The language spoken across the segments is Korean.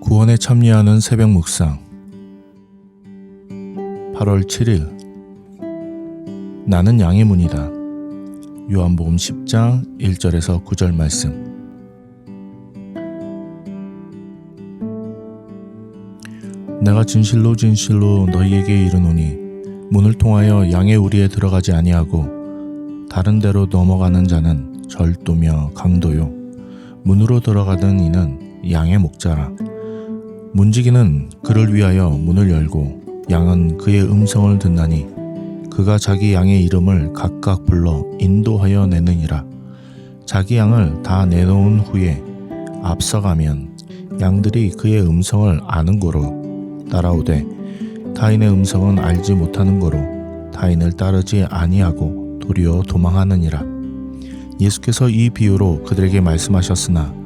구원에 참여하는 새벽 묵상. 8월 7일. 나는 양의 문이다. 요한복음 10장 1절에서 9절 말씀. 내가 진실로 진실로 너희에게 이르노니 문을 통하여 양의 우리에 들어가지 아니하고 다른 데로 넘어가는 자는 절도며 강도요. 문으로 들어가던 이는 양의 목자라 문지기는 그를 위하여 문을 열고 양은 그의 음성을 듣나니 그가 자기 양의 이름을 각각 불러 인도하여 내느니라. 자기 양을 다 내놓은 후에 앞서가면 양들이 그의 음성을 아는 고로 따라오되 타인의 음성은 알지 못하는 고로 타인을 따르지 아니하고 도리어 도망하느니라. 예수께서 이 비유로 그들에게 말씀하셨으나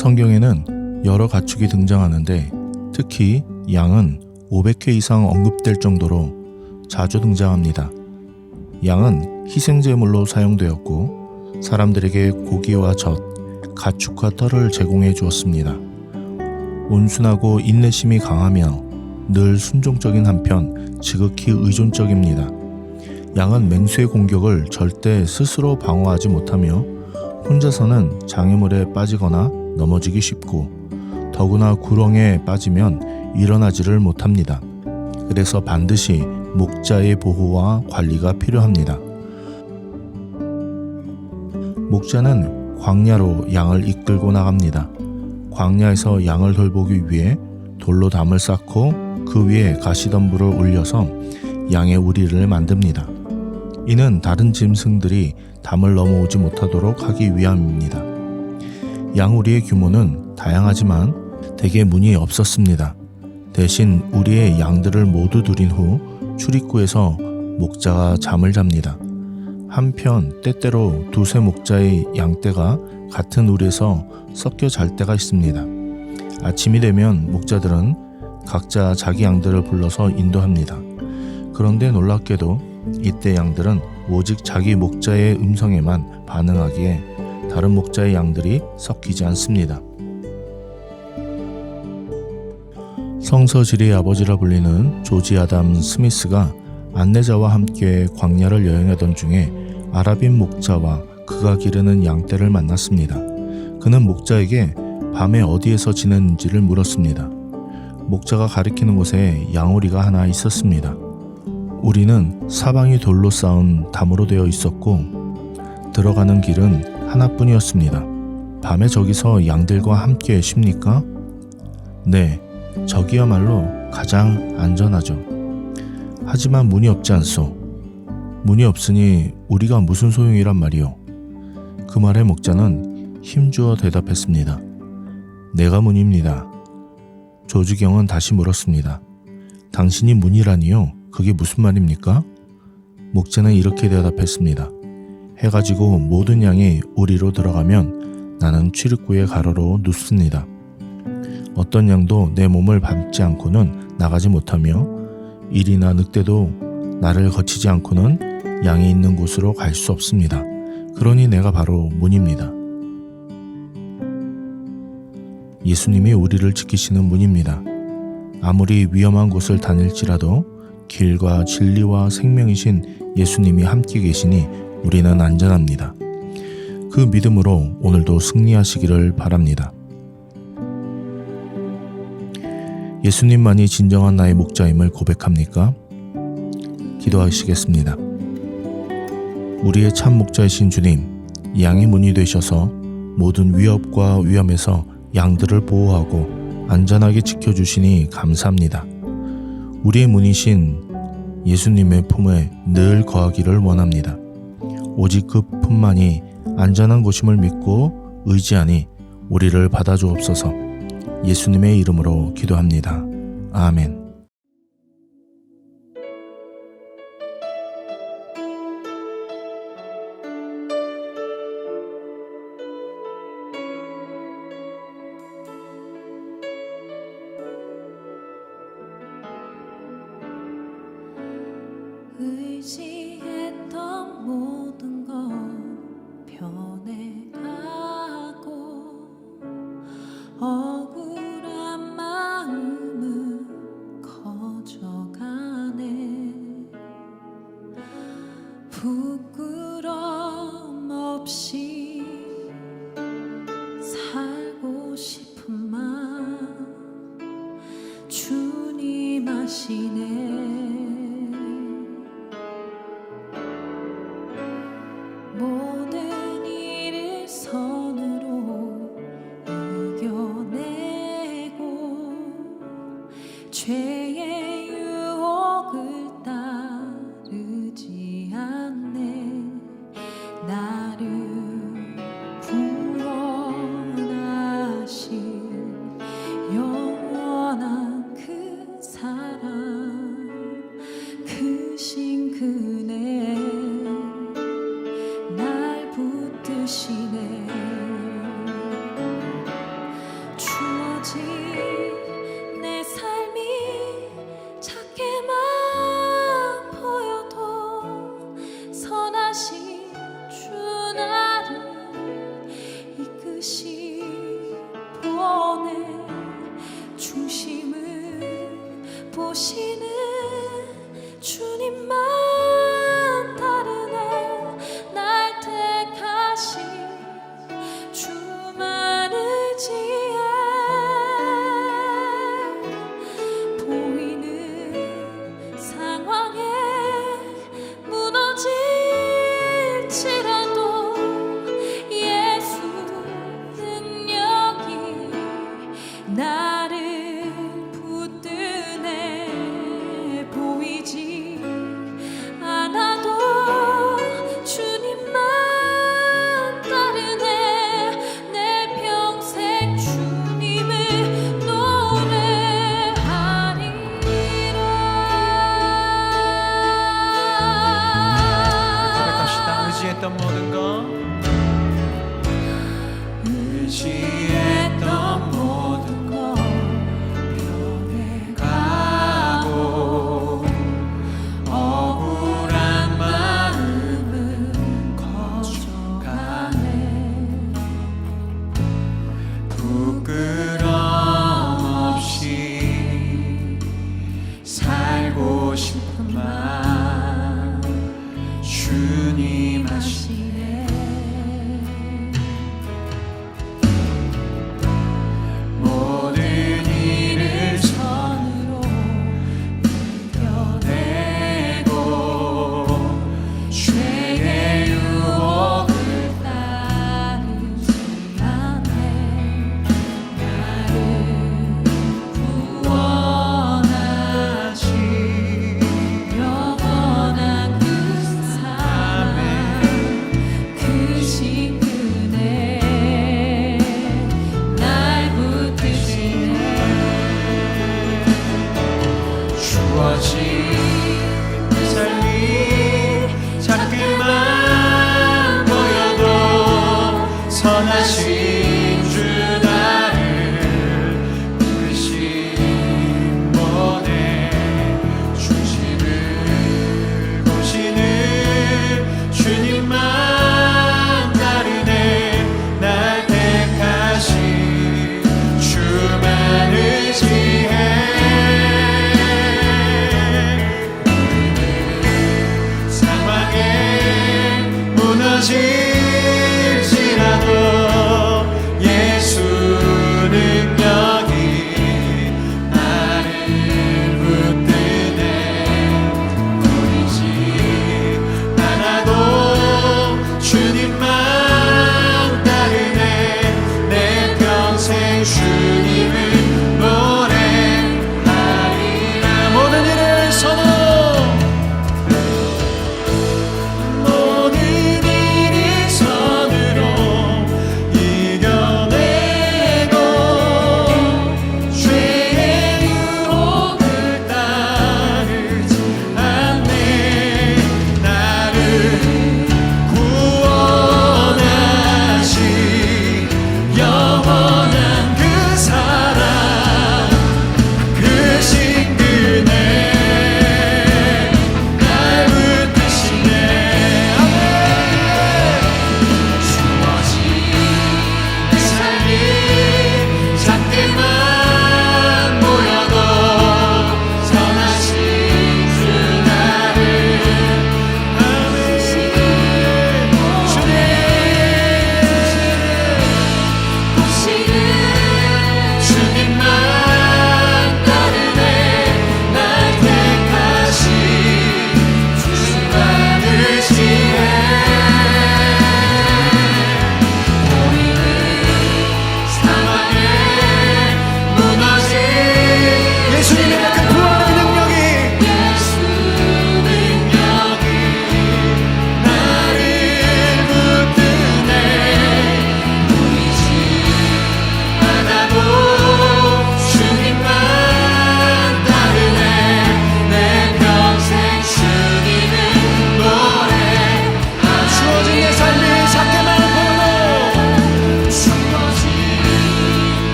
성경에는 여러 가축이 등장하는데 특히 양은 500회 이상 언급될 정도로 자주 등장합니다. 양은 희생제물로 사용되었고 사람들에게 고기와 젖, 가축과 털을 제공해 주었습니다. 온순하고 인내심이 강하며 늘 순종적인 한편 지극히 의존적입니다. 양은 맹수의 공격을 절대 스스로 방어하지 못하며 혼자서는 장애물에 빠지거나 넘어지기 쉽고 더구나 구렁에 빠지면 일어나지를 못합니다. 그래서 반드시 목자의 보호와 관리가 필요합니다. 목자는 광야로 양을 이끌고 나갑니다. 광야에서 양을 돌보기 위해 돌로 담을 쌓고 그 위에 가시덤불을 올려서 양의 우리를 만듭니다. 이는 다른 짐승들이 담을 넘어오지 못하도록 하기 위함입니다. 양우리의 규모는 다양하지만 대개 문이 없었습니다. 대신 우리의 양들을 모두 들인 후 출입구에서 목자가 잠을 잡니다. 한편 때때로 두세 목자의 양떼가 같은 우리에서 섞여 잘 때가 있습니다. 아침이 되면 목자들은 각자 자기 양들을 불러서 인도합니다. 그런데 놀랍게도 이때 양들은 오직 자기 목자의 음성에만 반응하기에 다른 목자의 양들이 섞이지 않습니다. 성서지리의 아버지라 불리는 조지 아담 스미스가 안내자와 함께 광야를 여행하던 중에 아랍인 목자와 그가 기르는 양떼를 만났습니다. 그는 목자에게 밤에 어디에서 지냈는지를 물었습니다. 목자가 가리키는 곳에 양오리가 하나 있었습니다. 우리는 사방이 돌로 쌓은 담으로 되어 있었고 들어가는 길은 하나뿐이었습니다. 밤에 저기서 양들과 함께 쉽니까? 네, 저기야말로 가장 안전하죠. 하지만 문이 없지 않소. 문이 없으니 우리가 무슨 소용이란 말이오. 그 말에 목자는 힘주어 대답했습니다. 내가 문입니다. 조주경은 다시 물었습니다. 당신이 문이라니요? 그게 무슨 말입니까? 목자는 이렇게 대답했습니다. 해가 지고 모든 양이 우리로 들어가면 나는 출입구의 가로로 눕습니다. 어떤 양도 내 몸을 밟지 않고는 나가지 못하며 일이나 늑대도 나를 거치지 않고는 양이 있는 곳으로 갈 수 없습니다. 그러니 내가 바로 문입니다. 예수님이 우리를 지키시는 문입니다. 아무리 위험한 곳을 다닐지라도 길과 진리와 생명이신 예수님이 함께 계시니 우리는 안전합니다. 그 믿음으로 오늘도 승리하시기를 바랍니다. 예수님만이 진정한 나의 목자임을 고백합니까? 기도하시겠습니다. 우리의 참 목자이신 주님, 양의 문이 되셔서 모든 위협과 위험에서 양들을 보호하고 안전하게 지켜주시니 감사합니다. 우리의 문이신 예수님의 품에 늘 거하기를 원합니다. 오직 그뿐만이 안전한 곳임을 믿고 의지하니 우리를 받아주옵소서. 예수님의 이름으로 기도합니다. 아멘. 무시했던 모든 것 변. 我 싶은 말 주님 아시네.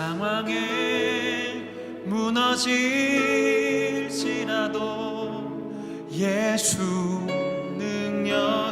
상황에 무너질지라도 예수 능력.